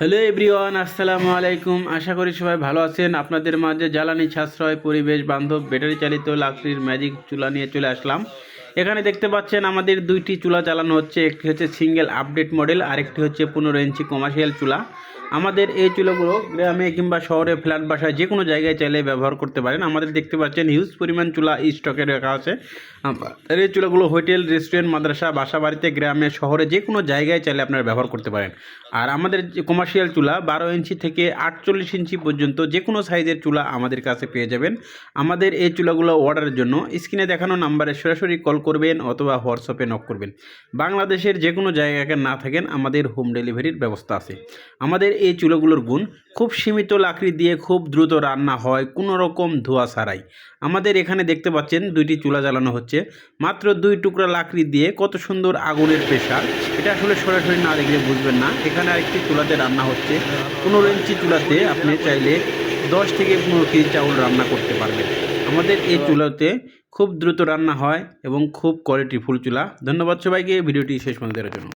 Hello everyone আসসালামু আলাইকুম। আশা করি সবাই ভালো আছেন। আপনাদের মাঝে জ্বালানি সাশ্রয়, পরিবেশ বান্ধব ব্যাটারি চালিত লাকড়ির ম্যাজিক চুলা নিয়ে চলে আসলাম। এখানে দেখতে পাচ্ছেন আমাদের দুইটি চুলা চালানো হচ্ছে। একটি হচ্ছে সিঙ্গেল আপডেট মডেল আরেকটি হচ্ছে পনেরো ইঞ্চি কমার্শিয়াল চুলা। আমাদের এই চুলাগুলো গ্রামে কিংবা শহরে, ফ্ল্যাট বাসায় যে কোনো জায়গায় চাইলে ব্যবহার করতে পারেন। আমাদের দেখতে পাচ্ছেন হিউজ পরিমাণ চুলা স্টকে রাখা আছে। এই চুলাগুলো হোটেল রেস্টুরেন্ট মাদ্রাসা বাসা বাড়িতে গ্রামে, শহরে যে কোনো জায়গায় চাইলে আপনারা ব্যবহার করতে পারেন। আর আমাদের যে কমার্শিয়াল চুলা বারো ইঞ্চি থেকে আটচল্লিশ ইঞ্চি পর্যন্ত যে কোনো সাইজের চুলা আমাদের কাছে পেয়ে যাবেন। আমাদের এই চুলাগুলো অর্ডারের জন্য স্ক্রিনে দেখানো নাম্বারে সরাসরি কল করবেন অথবা হোয়াটসঅ্যাপে নক করবেন। বাংলাদেশের যে কোনো জায়গাকে না থাকেন, আমাদের হোম ডেলিভারির ব্যবস্থা আছে। আমাদের এই চুলোগুলোর গুণ, খুব সীমিত লাকড়ি দিয়ে খুব দ্রুত রান্না হয়, কোনো রকম ধোয়া ছাড়াই। আমাদের এখানে দেখতে পাচ্ছেন দুইটি চুলা জ্বালানো হচ্ছে। মাত্র দুই টুকরা লাকড়ি দিয়ে কত সুন্দর আগুনের প্রেশার, এটা আসলে সরাসরি না দেখলে বুঝবেন না। এখানে আরেকটি চুলাতে রান্না হচ্ছে। পনেরো ইঞ্চি চুলাতে আপনি চাইলে দশ থেকে পনেরো কেজি চাউল রান্না করতে পারবেন। আমাদের এই চুলাতে খুব দ্রুত রান্না হয় এবং খুব কোয়ালিটিফুল চুলা। ধন্যবাদ সবাইকে, ভিডিওটি শেষ পর্যন্ত দেখার জন্য।